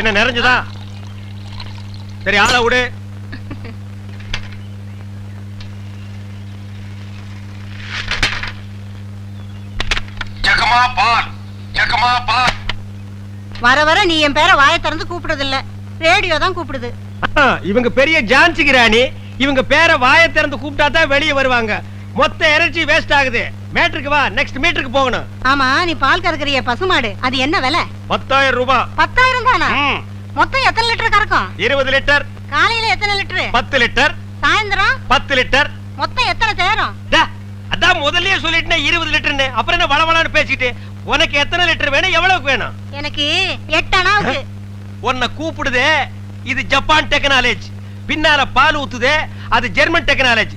என்ன நிறைஞ்சுதா? சரி ஆளை விடு. வர வர நீ என் பேரை வாயை திறந்து கூப்பிடுறது இல்ல ரேடியோ தான் கூப்பிடுது. இவங்க பெரிய ஜான்சி கிராணி. இவங்க பேரை வாயை திறந்து கூப்பிட்டா தான் வெளியே வருவாங்க. மொத்த எனர்ஜி வேஸ்ட் ஆகுது. மேட்ருக்கு வா நெக்ஸ்ட் மீட்டருக்கு போகணும். ஆமா நீ பால் கறக்குறிய பசுமாடு. அது என்ன விலை? பத்தாயிரம் ரூபாய் பத்தாயிரம் தானா? மொத்தம் எத்தனை லிட்டர் கறக்கும்? இருபது லிட்டர். காலையில எத்தனை லிட்டரு? பத்து லிட்டர். சாயந்தரம்? பத்து லிட்டர். மொத்தம் எத்தனை தேரும் டா, அதான் முதல்லயே சொல்லிட்டேன் இருபது லிட்டர்னு அப்புறம் என்ன வளவளான்னு பேசிட்டு உனக்கு எத்தனை லிட்டர் வேணும்? எவ்வளவுக்கு வேணும்? எனக்கு எட்டு அணாவுக்கு உன்னை கூப்பிடுதே இது ஜப்பான் டெக்னாலஜி பின்னால பால் ஊத்துதே அது ஜெர்மன் டெக்னாலஜி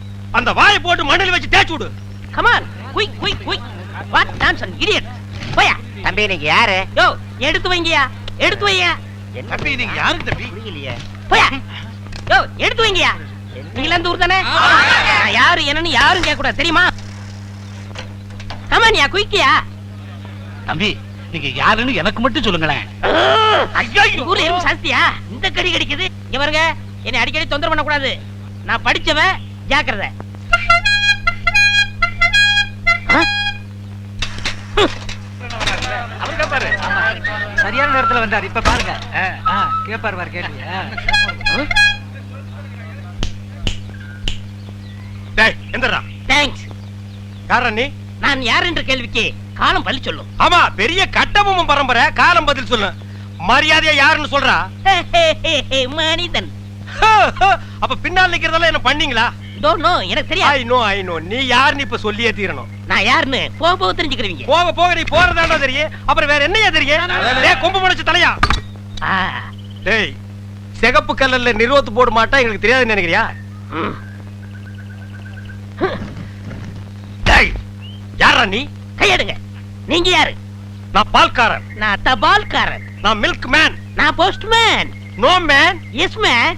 அந்த வாயை போட்டு மண்ணில் வச்சு தேய்ச்சு விடு. Come on quick quick quick what nonsense idiot போயா. தம்பி நீங்க யாரு? யோ எடுத்து வைங்கயா எடுத்து வையா. தம்பி நீங்க யாரு தம்பி? புரியலையே. போயா. யோ எடுத்து வைங்கயா இந்த ஊர் தானே நான் யாரு என்னன்னு யாரும் கேட்க கூடாது தெரியுமா கமான்யா குயிக்கியா தம்பி நீங்க யாருன்னு எனக்கு மட்டும் சொல்லுங்களேன். ஐயோ ஊர் எறும்பு சாஸ்தியா இந்த கடி கடிக்குது. இங்க பாருங்க. என்னை அடிக்கடி தொந்தரவு பண்ண கூடாது நான் படிச்சவன் ஜாக்கிரதை? சரியான நேரத்துல வந்தார். இப்ப பாருங்க. கேப்பார் பாரு எந்திரா தேங்க்ஸ் காரணம் நீ? நான் யார் என்ற கேள்விக்கு காலம் பள்ளி சொல்லும். ஆமா பெரிய கட்டபொம்மன் பரம்பரை காலம் பதில் சொல்லு. மரியாதையா யாருன்னு சொல்றா? மனிதன். அப்ப பின்னால் நிக்கிறதெல்லாம் என்ன பண்ணீங்களா? டோ நோ எனக்கு ஐ தெரியாது நோ ஐ நோ நீ யாருன்னு இப்ப சொல்லியே தீரணும். நான் யாருன்னு? போக போக தெரிஞ்சுக்கிறீங்க போக போக நீ போறதாண்டா தெரியும். அப்புறம் வேற என்னையா தெரியும்? டேய் கொம்பு முளைச்சு தலையா? டேய் சிகப்பு கல்லல்ல நிறுவத்து போட மாட்டா எங்களுக்கு தெரியாதுன்னு நினைக்கிறியா. டேய் யாரா நீ? கையெடுங்க. நீங்க யாரு? நான் பால்காரன். நான் தபால்காரன். நான் மில்க் மேன் நான் postman no man yes man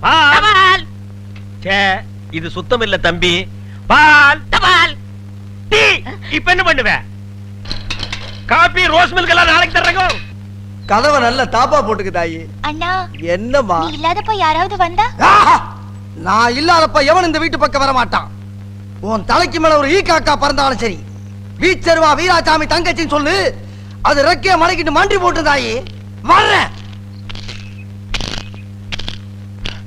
பால் ச்சே, இது சுத்தம் இல்ல தம்பி. பால். தபால். டீ. இப்ப என்ன பண்ணுவ? காபி ரோஸ் மில்க் எல்லாம் நாளைக்கு தர்றேங்க. கதவை நல்ல தாப்பா போட்டுக்கு தாயி. அண்ணா என்னம்மா? நீ இல்லாதப்ப யாராவது வந்தா? ஆஹா! நான் இல்லாதப்ப எவன் இந்த வீட்டு பக்கம் வர மாட்டான் உன் தலைக்கு மேல ஒரு ஈ காக்கா பறந்தாலும் சரி. வீச்சருவா வீராசாமி தங்கச்சின்னு சொல்லு. அது ரெக்கைய மலைக்கிட்டு மண்டி போட்டு தாயி. வர்றேன்.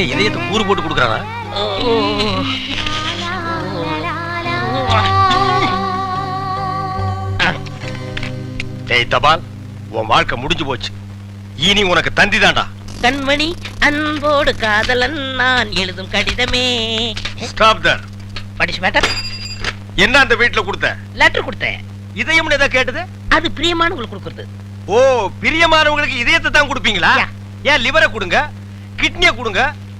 என்ன இதயத்தை கூறு போட்டு. டேய் தபால் உன் வாழ்க்கை முடிஞ்சு போச்சு. இனி உனக்கு தந்தி தான்டா. கண்மணி அன்போடு காதலன் நான் எழுதும் கடிதமே. ஸ்டாப் தர் படிச்சு மேட்டர் என்ன அந்த வீட்டுல கொடுத்த? லெட்டர் கொடுத்தேன். இதயம்னு ஏதோ கேட்டது? அது பிரியமானவங்களுக்கு கொடுக்கறது. ஓ பிரியமானவங்களுக்கு இதயத்தை தான் கொடுப்பீங்களா. ஏன் லிவரை கொடுங்க கிட்னியை கொடுங்க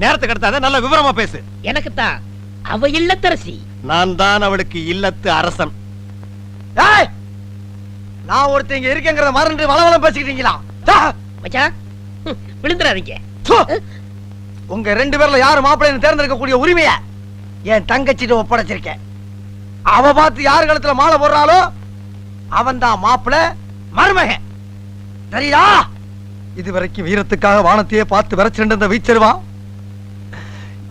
நேரத்தை கடத்தாத நல்ல விவரமா பேசு. எனக்கு தான் அவ இல்லத்தரசி. நான் தான் அவளுக்கு இல்லத்து அரசன். ஏய்! நான் ஒருத்தன் இங்க இருக்கேங்கிறத மறந்து வளவளம் பேசிக்கிட்டீங்களா! மச்சான் விழுந்துறாதீங்க! உங்க ரெண்டு பேர்ல யாரு மாப்பிள்ளைன்னு தேர்ந்தெடுக்கக்கூடிய உரிமைய என் தங்கச்சிட்டு ஒப்படைச்சிருக்கேன். அவ பார்த்து யார் கழுத்துல மாலை போடுறாளோ அவன் தான் மாப்பிள்ள மருமகன். சரியா இது வரைக்கும் வீரத்துக்காக வானத்தையே பார்த்து விரைச்சிட்டு இருந்த வீச்சருவா?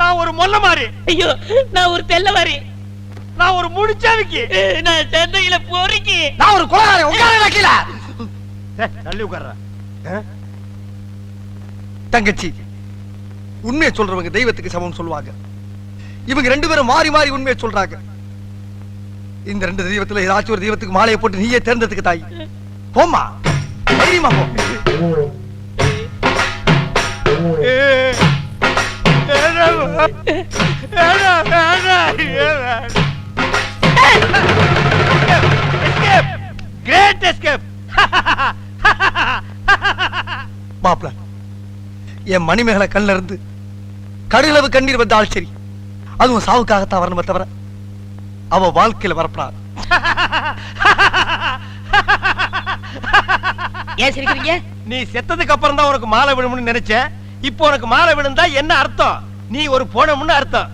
நான் ஒரு மொல்ல மாறி. ஐயோ நான் ஒரு தெல்ல மாதிரி நான் ஒரு முடிச்சாவிக்கு. நான் சென்னையில போறீங்க நான் ஒரு குலகாரன் உட்கார கீழ. தள்ளி உட்கார்ற. தங்கச்சி உண்மையை சொல்றவங்க தெய்வத்துக்கு சமம் சொல்லுவாங்க. இவங்க ரெண்டு பேரும் மாறி மாறி உண்மையை சொல்றாங்க. இந்த ரெண்டு தெய்வத்துல ஏதாச்சும் ஒரு தெய்வத்துக்கு மாலையை போட்டு நீயே தேர்ந்ததுக்கு தாய். போம்மா. தைரியமா போ. கிரேட் எஸ்கேப் மாப்பிள என் மணிமேகலை கண்ணுல இருந்து கடுகளவு கண்ணீர் வந்தாலும் சரி அதுவும் சாவுக்காகத்தான் வரணுமே தவிர அவ வாழ்க்கையில வரப்படாது. ஏன் சிரிக்கிறீங்க? நீ செத்ததுக்கு அப்புறம் தான் உனக்கு மாலை விழும்னு நினைச்ச இப்போ உனக்கு மாலை விழுந்தா என்ன அர்த்தம்? நீ ஒரு போனமுன்னு அர்த்தம்.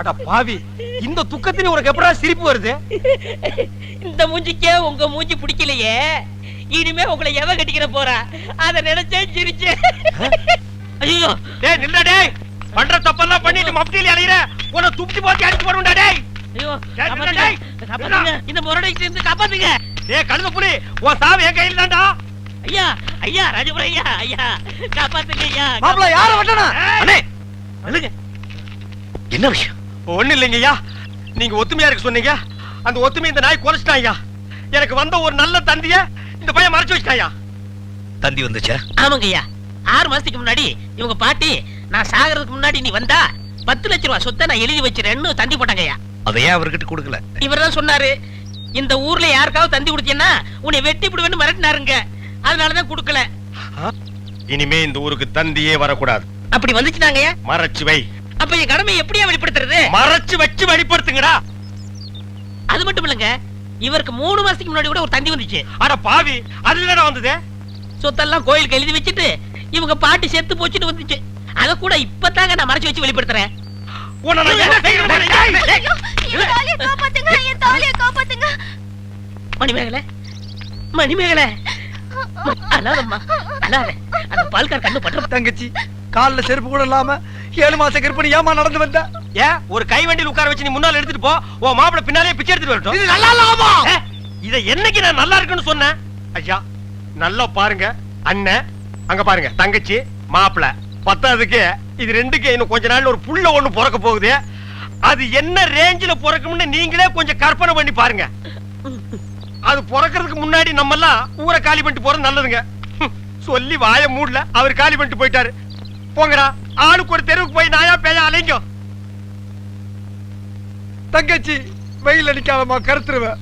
அட பாவி இந்த துக்கத்திலே உனக்கு எப்படா சிரிப்பு வருது? இந்த மூஞ்சிக்கே உங்க மூஞ்சி பிடிக்கலையே. இனிமே உங்களை எவ கட்டிக்கிற போறா? அத நினைச்சே சிரிச்சேன் ஐயோ. டேய் நில்ல டேய். பண்ற தப்பெல்லாம் பண்ணிட்டு மப்டியில அலையிற. உன துப்பி போட்டு அடிச்சு போடுடா டேய். ஐயோ. இந்த முரடைக்கு இருந்து காப்பாத்துங்க. டேய் கழுத புலி உன் சாவு என் கையில தான்டா. ஐயா ஐயா ராஜபுரம் ஐயா ஐயா காப்பாத்துங்க ஐயா மாப்பிள்ள யார வெட்டணும்? அண்ணே! சொல்லுங்க. என்ன விஷயம்? ஒண்ணு இல்லைங்கய்யா நீங்க ஒத்துமையா இருக்க சொன்னீங்க. அந்த ஒத்துமை இந்த நாய் குறைச்சிட்டான் ஐயா. எனக்கு வந்த ஒரு நல்ல தந்திய இந்த பையன் மறைச்சு வச்சிட்டாயா தந்தி வந்துச்சா? ஆமாங்க ஐயா. ஆறு மாசத்துக்கு முன்னாடி இவங்க பாட்டி நான் சாகிறதுக்கு முன்னாடி நீ வந்தா பத்து லட்ச ரூபா சொத்தை நான் எழுதி வச்சிருன்னு தந்தி போட்டாங்க ஐயா. அதை ஏன் அவர்கிட்ட கொடுக்கல? இவர்தான் சொன்னாரு இந்த ஊர்ல யாருக்காவது தந்தி கொடுத்தீங்கன்னா உன்னை வெட்டி விடுவேன்னு மிரட்டினாருங்க. அதனாலதான் கொடுக்கல. இனிமே இந்த ஊருக்கு தந்தியே வரக்கூடாது. அப்படி வந்துச்சுனாங்க மறைச்சு வை. அப்ப என் கடமையை எப்படியா வெளிப்படுத்துறது? மறைச்சு வச்சு வெளிப்படுத்துங்கடா. அது மட்டும் இல்லங்க இவருக்கு மூணு மாசத்துக்கு முன்னாடி கூட ஒரு தந்தி வந்துச்சு. அட பாவி அதுல வந்தது? சொத்தெல்லாம் கோயிலுக்கு எழுதி வச்சுட்டு இவங்க பாட்டி செத்து போச்சுட்டு வந்துச்சு. அத கூட இப்பதாங்க நான் மறைச்சு வச்சு வெளிப்படுத்துறேன். உன்னை நான் என்ன செய்யணும் மணிமேகலை மணிமேகலை. அழாதம்மா அழாத. அந்த பால்கார் கண்ணு பற்ற தங்கச்சி கால்ல செருப்பு கூட இல்லாம ஏழு மாச கற்பனை ஏமா நடந்து வந்த? ஏன் ஒரு கை வண்டியில் உட்கார வச்சு நீ முன்னால எடுத்துட்டு போ. உன் மாப்பிள பின்னாலே பிச்சை எடுத்துட்டு வரட்டும். இது நல்லா இல்லாமா? இத என்னைக்கு நான் நல்லா இருக்குன்னு சொன்னேன்? ஐயா நல்லா பாருங்க. அண்ணன் அங்க பாருங்க. தங்கச்சி மாப்பிள. பத்தாவதுக்கு இது ரெண்டுக்கு இன்னும் கொஞ்ச நாள் ஒரு புள்ள ஒண்ணு பிறக்க போகுது. அது என்ன ரேஞ்சில பிறக்கும்னு நீங்களே கொஞ்சம் கற்பனை பண்ணி பாருங்க. அது பிறக்கிறதுக்கு முன்னாடி நம்ம எல்லாம் ஊரை காலி பண்ணிட்டு போறது நல்லதுங்க. சொல்லி வாய மூடல அவர் காலி பண்ணிட்டு போயிட்டாரு. போங்கடா ஆளுக்கு ஒரு தெருவுக்கு போய் நாயா பேயா அலைங்க. தங்கச்சி வெயில் அடிக்காதமா கருத்துருவேன்